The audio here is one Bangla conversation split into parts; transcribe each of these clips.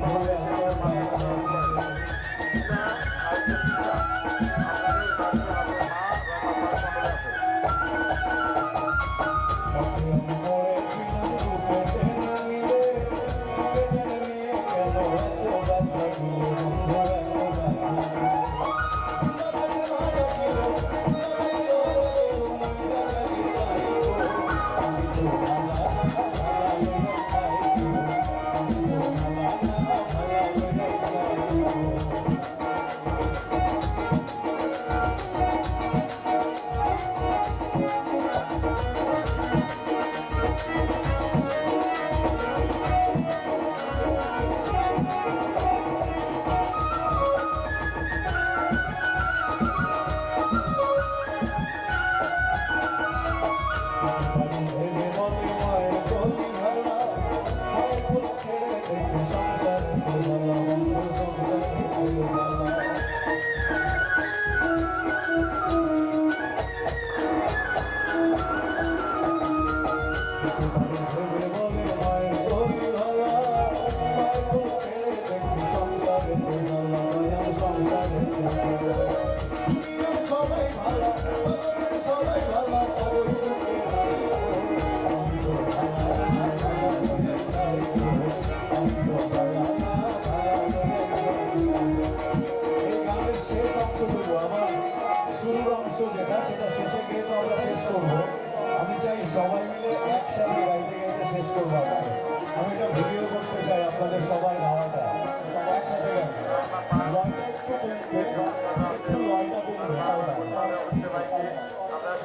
সবাই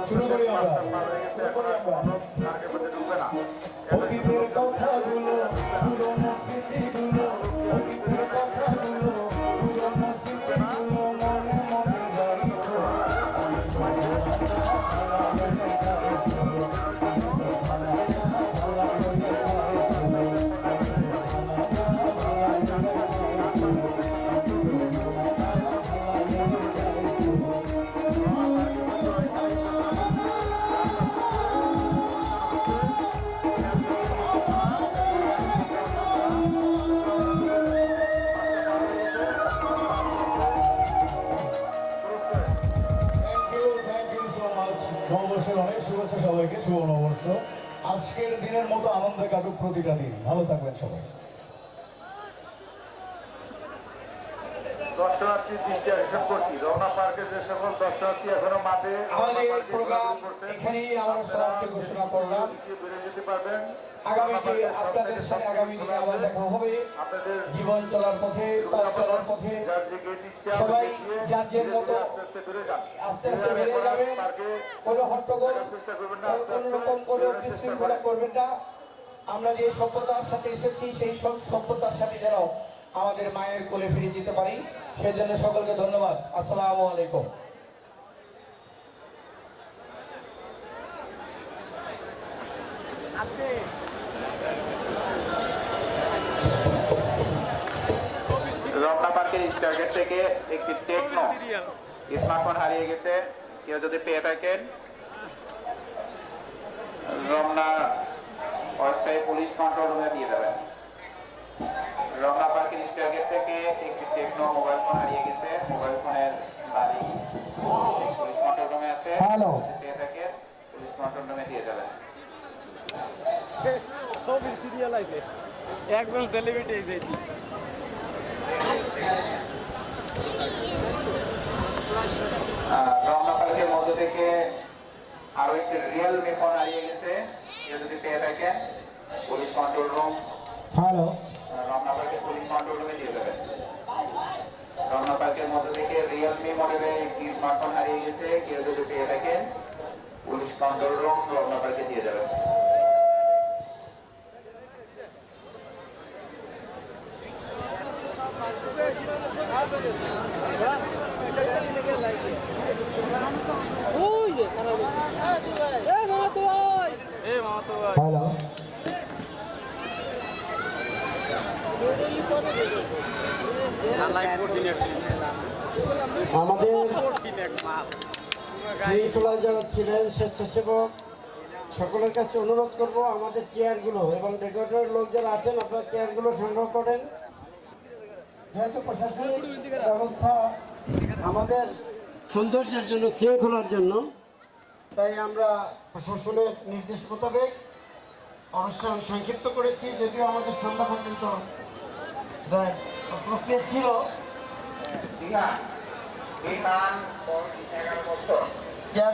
শুরু করি আমরা। শুরু করি আমরা। অতীতের কথাগুলো আজকের দিনের মতো আনন্দে কাটুক প্রতিটা দিন। ভালো থাকবেন সবাই। দর্শনার্থী দৃষ্টি আকর্ষণ করছি। রমনা পার্কে যে সকল দর্শনার্থী এখনও মাঠে আমাদের প্রোগ্রাম এখানেই আমরা সমাপ্তি ঘোষণা করলাম। বেরিয়ে যেতে পারবেন আগামী আপনাদের সাথে আগামী দিনে আবার দেখা হবে। আপনাদের জীবন চলার পথে পথ চলার পথে। যার যে সবাই যার যার ধীরে মতো আস্তে আস্তে যাবেন। পার্কে কোনো হট্টগোল কোনো রকম কোনো বিশৃঙ্খলা করবেন। করবেন না। আমরা যে সভ্যতার সাথে এসেছি সেই সব সভ্যতার সাথে যেন আমাদের মায়ের কোলে ফিরে যেতে পারি। সেই জন্য সকলকে ধন্যবাদ। আসসালামু আলাইকুম। রমনা পার্কের স্টারগেট থেকে একটি টেকনো স্মার্টফোন হারিয়ে গেছে। কেউ যদি পেয়ে থাকেন। রমনা অস্থায়ী পুলিশ কন্ট্রোল রুমে দিয়ে দেবেন। রমনা পার্কের স্টারগেট থেকে একটি টেকনো মোবাইল ফোন হারিয়ে গেছে। মোবাইল ফোনের বাড়ি পুলিশ কন্ট্রোল রুমে আছে। হ্যালো। পেয়ে থাকেন পুলিশ কন্ট্রোল রুমে দিয়ে দেবেন একজন সেলিব্রিটি এই আহ, রমনা পার্কের মধ্য থেকে আরও একটি রিয়েলমি ফোন হারিয়ে গেছে। যদি পেয়ে থাকেন police control room hello Ramna পার্কের পুলিশ কন্ট্রোল দিয়ে দেবেন রমনা পার্কের মধ্য থেকে রিয়েলমি মডেলের একটি স্মার্টফোন হারিয়ে গেছে কেউ যদি পেয়ে থাকেন পুলিশ কন্ট্রোল রুম রমনা পার্কে দিয়ে দেবেন হ্যালো যারা ছিলেন স্বেচ্ছাসেবক, সকলের কাছে অনুরোধ করব আমাদের চেয়ারগুলো এবং রেকর্ডের লোক যারা আছেন, আপনারা চেয়ারগুলো সংগ্রহ করেন। যেহেতু প্রশাসনিক ব্যবস্থা আমাদের সৌন্দর্যের জন্য, শৃঙ্খলার জন্য, তাই আমরা প্রশাসনের নির্দেশ মোতাবেক অনুষ্ঠান সংক্ষিপ্ত করেছি, যদিও আমাদের সন্ধ্যা পর্যন্ত প্রায় প্রক্রিয়া ছিল। যার